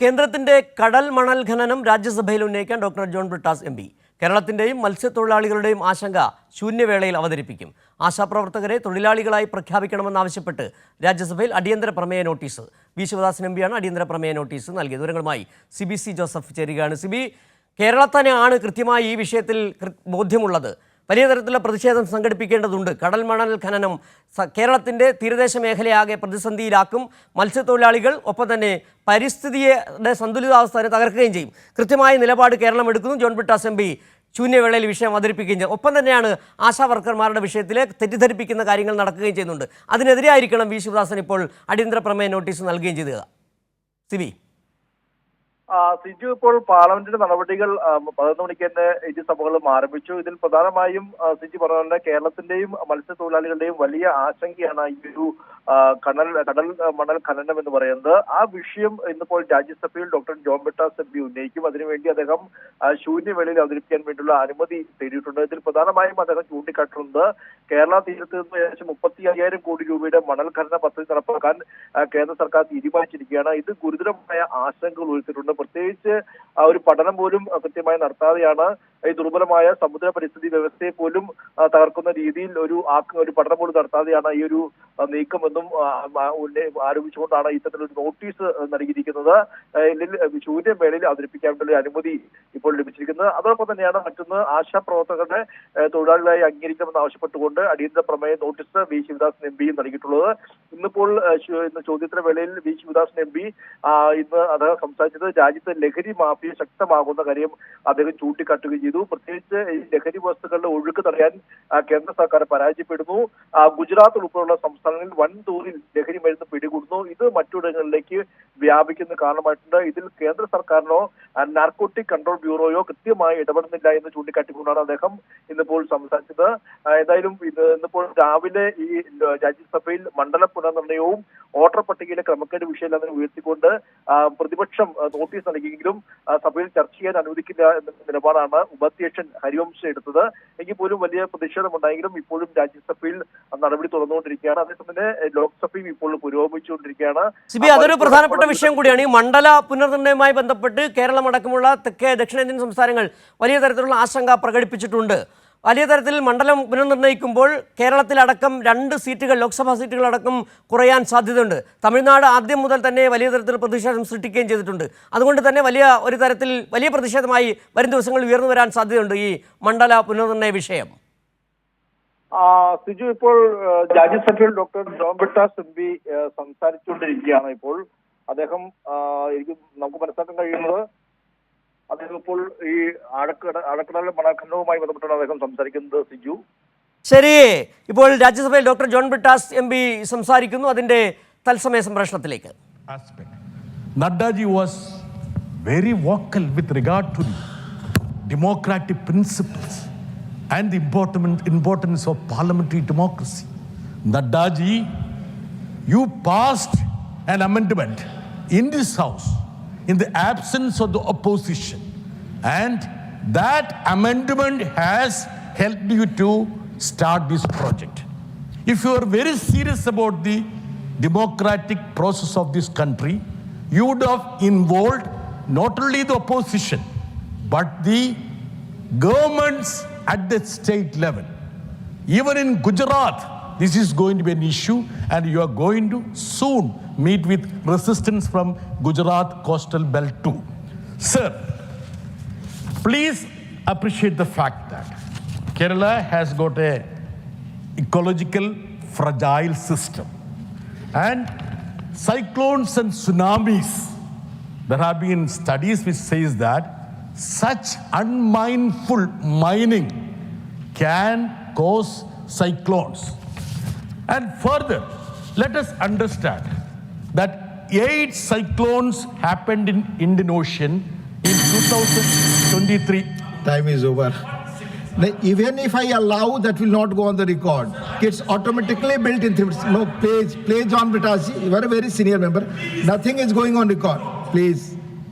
കേന്ദ്രത്തിന്റെ കടൽ മണൽ ഖനനം രാജ്യസഭയിൽ ഉന്നയിക്കാൻ doctor John Brittas M P. കേരളത്തിന്റെയും മത്സ്യത്തൊഴിലാളികളുടെയും ആശങ്ക ശൂന്യവേളയിൽ അവതരിപ്പിക്കും. ആശാപ്രവർത്തകരെ തൊഴിലാളികളായി പ്രഖ്യാപിക്കണമെന്നാവശ്യപ്പെട്ട് രാജ്യസഭയിൽ അടിയന്തര പ്രമേയ നോട്ടീസ്. വി. ശിവദാസൻ എം പിയാണ് അടിയന്തര പ്രമേയ നോട്ടീസ് നൽകിയത്. വിവരങ്ങളുമായി സി. ബി. സി. ജോസഫ് ചേരുകയാണ്. സി. സിബി കേരളത്തിനെയാണ് കൃത്യമായി ഈ വിഷയത്തിൽ ബോധ്യമുള്ളത്. വലിയ തരത്തിലുള്ള പ്രതിഷേധം സംഘടിപ്പിക്കേണ്ടതുണ്ട്. കടൽ മണൽ ഖനനം കേരളത്തിന്റെ തീരദേശ മേഖലയാകെ പ്രതിസന്ധിയിലാക്കും. മത്സ്യത്തൊഴിലാളികൾ ഒപ്പം തന്നെ പരിസ്ഥിതിയുടെ സന്തുലിതാവസ്ഥയെ തകർക്കുകയും ചെയ്യും. കൃത്യമായ നിലപാട് കേരളം എടുക്കുന്നു. ജോൺ ബിട്ടാസ് എം ശൂന്യവേളയിൽ വിഷയം അവതരിപ്പിക്കുകയും ചെയ്യും. ഒപ്പം തന്നെയാണ് ആശാ വർക്കർമാരുടെ വിഷയത്തിൽ തെറ്റിദ്ധരിപ്പിക്കുന്ന കാര്യങ്ങൾ നടക്കുകയും ചെയ്യുന്നുണ്ട്. അതിനെതിരെയായിരിക്കണം വി ശിവദാസൻ ഇപ്പോൾ അടിയന്തര പ്രമേയ നോട്ടീസ് നൽകുകയും ചെയ്തത്. സിബി. സിജു ഇപ്പോൾ പാർലമെന്റിന്റെ നടപടികൾ പതിനൊന്ന് മണിക്ക് തന്നെ ഇരു സഭകളും ആരംഭിച്ചു. ഇതിൽ പ്രധാനമായും സിജു പറഞ്ഞ കേരളത്തിന്റെയും മത്സ്യത്തൊഴിലാളികളുടെയും വലിയ ആശങ്കയാണ് ഈ ഒരു കടൽ കടൽ മണൽ ഖനനം എന്ന് പറയുന്നത്. ആ വിഷയം ഇന്നിപ്പോൾ രാജ്യസഭയിൽ ഡോക്ടർ ജോൺ ബിട്ടാസ് പി ഉന്നയിക്കും. അതിനുവേണ്ടി അദ്ദേഹം ശൂന്യവേളയിൽ അവതരിപ്പിക്കാൻ വേണ്ടിയുള്ള അനുമതി തേടിയിട്ടുണ്ട്. ഇതിൽ പ്രധാനമായും അദ്ദേഹം ചൂണ്ടിക്കാട്ടുന്നത് കേരള തീരത്ത് നിന്ന് ഏകദേശം മുപ്പത്തി അയ്യായിരം കോടി രൂപയുടെ മണൽ ഖനന പദ്ധതി നടപ്പാക്കാൻ കേന്ദ്ര സർക്കാർ തീരുമാനിച്ചിരിക്കുകയാണ്. ഇത് ഗുരുതരമായ ആശങ്കകൾ ഉയർത്തിയിട്ടുണ്ട്. പ്രത്യേകിച്ച് ആ ഒരു പഠനം പോലും കൃത്യമായി നടത്താതെയാണ് ഈ ദുർബലമായ സമുദ്ര പരിസ്ഥിതി വ്യവസ്ഥയെ പോലും തകർക്കുന്ന രീതിയിൽ ഒരു ഒരു പഠനം പോലും നടത്താതെയാണ് ഈ ഒരു നീക്കമെന്നും ആരോപിച്ചുകൊണ്ടാണ് ഇത്തരത്തിലൊരു നോട്ടീസ് നൽകിയിരിക്കുന്നത്. ആ, മേളയിൽ അവതരിപ്പിക്കാനുള്ള അനുമതി ഇപ്പോൾ ലഭിച്ചിരിക്കുന്നത് അതോടൊപ്പം തന്നെയാണ് മറ്റൊന്ന് ആശാ പ്രവർത്തകരുടെ ആ, തൊഴിലാളികളായി അംഗീകരിക്കണമെന്ന് ആവശ്യപ്പെട്ടുകൊണ്ട് അടിയന്തര പ്രമേയ നോട്ടീസ് വി. ശിവദാസൻ എം പിയും നൽകിയിട്ടുള്ളത്. ഇന്നിപ്പോൾ ഇന്ന് വേളയിൽ വി. ശിവദാസൻ എം പി ഇന്ന് അദ്ദേഹം സംസാരിച്ചത് രാജ്യത്ത് ലഹരി മാഫിയ ശക്തമാകുന്ന കാര്യം അദ്ദേഹം ചൂണ്ടിക്കാട്ടുകയും ചെയ്തു. പ്രത്യേകിച്ച് ഈ ലഹരി വസ്തുക്കളുടെ ഒഴുക്ക് തടയാൻ കേന്ദ്ര സർക്കാർ പരാജയപ്പെടുന്നു. ഗുജറാത്ത് ഉൾപ്പെടെയുള്ള സംസ്ഥാനങ്ങളിൽ വൻതോതിൽ ലഹരി മരുന്ന് പിടികൂടുന്നു. ഇത് മറ്റിടങ്ങളിലേക്ക് വ്യാപിക്കുന്ന കാരണമായിട്ടുണ്ട്. ഇതിൽ കേന്ദ്ര സർക്കാരിനോ നാർക്കോട്ടിക് കൺട്രോൾ ബ്യൂറോയോ കൃത്യമായി ഇടപെടുന്നില്ല എന്ന് ചൂണ്ടിക്കാട്ടിക്കൊണ്ടാണ് അദ്ദേഹം ഇന്നിപ്പോൾ സംസാരിച്ചത്. ഏതായാലും എന്തായാലും ഇത് ഇന്നിപ്പോൾ രാവിലെ ഈ രാജ്യസഭയിൽ മണ്ഡല പുനർനിർണയവും വോട്ടർ പട്ടികയിലെ ക്രമക്കേട് വിഷയം അതിനെ ഉയർത്തിക്കൊണ്ട് പ്രതിപക്ഷം നോട്ടീസ് നൽകിയെങ്കിലും സഭയിൽ ചർച്ച ചെയ്യാൻ അനുവദിക്കില്ല എന്ന നിലപാടാണ് ഉപാധ്യക്ഷൻ ഹരിവംശ എടുത്തത്. എങ്കിൽ പോലും വലിയ പ്രതിഷേധമുണ്ടായെങ്കിലും ഇപ്പോഴും രാജ്യസഭയിൽ നടപടി തുറന്നുകൊണ്ടിരിക്കുകയാണ് അതേസമയം ലോക്സഭയും ഇപ്പോൾ പുരോഗമിച്ചുകൊണ്ടിരിക്കുകയാണ്. അതൊരു പ്രധാനപ്പെട്ട വിഷയം കൂടിയാണ്. ഈ മണ്ഡല പുനർനിർണയവുമായി ബന്ധപ്പെട്ട് കേരളം അടക്കമുള്ള തെക്കേ ദക്ഷിണേന്ത്യൻ സംസ്ഥാനങ്ങൾ വലിയ തരത്തിലുള്ള ആശങ്ക പ്രകടിപ്പിച്ചിട്ടുണ്ട്. വലിയ തരത്തിൽ മണ്ഡലം പുനർനിർണയിക്കുമ്പോൾ കേരളത്തിലടക്കം രണ്ട് സീറ്റുകൾ ലോക്സഭാ സീറ്റുകളടക്കം കുറയാൻ സാധ്യതയുണ്ട്. തമിഴ്നാട് ആദ്യം മുതൽ തന്നെ വലിയ തരത്തിൽ പ്രതിഷേധം സൃഷ്ടിക്കുകയും ചെയ്തിട്ടുണ്ട്. അതുകൊണ്ട് തന്നെ വലിയ ഒരു തരത്തിൽ വലിയ പ്രതിഷേധമായി വരും ദിവസങ്ങളിൽ ഉയർന്നു വരാൻ സാധ്യതയുണ്ട് ഈ മണ്ഡല പുനർനിർണയ വിഷയം. സിജു ഇപ്പോൾ രാജ്യസഭയിൽ ഡോക്ടർ ജോൺ എം പി സംസാരിച്ചുകൊണ്ടിരിക്കുകയാണ് ഇപ്പോൾ. അദ്ദേഹം എനിക്ക് നമുക്ക് മനസ്സിലാക്കാൻ കഴിയുന്നത് അദ്ദേഹം ഇപ്പോൾ ഈ ആഴക്കട ആഴക്കടൽ മണഖണ്ഡവുമായി ബന്ധപ്പെട്ടാണ് അദ്ദേഹം സംസാരിക്കുന്നത് സിജു. ശരി. ഇപ്പോൾ രാജ്യസഭയിൽ doctor John Brittas M P സംസാരിക്കുന്നു. അതിന്റെ തത്സമയ സംപ്രേഷണത്തിലേക്ക്. Naddaji was very vocal with regard to democratic principles and the importance of parliamentary democracy Naddaji you passed an amendment in this house in the absence of the opposition, and that amendment has helped you to start this project. If you are very serious about the democratic process of this country, you would have involved not only the opposition, but the governments at the state level. Even in Gujarat, this is going to be an issue, and you are going to soon meet with resistance from Gujarat coastal belt too. Sir, please appreciate the fact that Kerala has got a ecological fragile system and cyclones and tsunamis there have been studies which says that such unmindful mining can cause cyclones and further let us understand that eight cyclones happened in indian ocean in 2023 Time is over. Even if I allow, that will not go on the record. It's automatically built in. No, please, please, John Britas, you are a very senior member. Nothing is going on record. Please.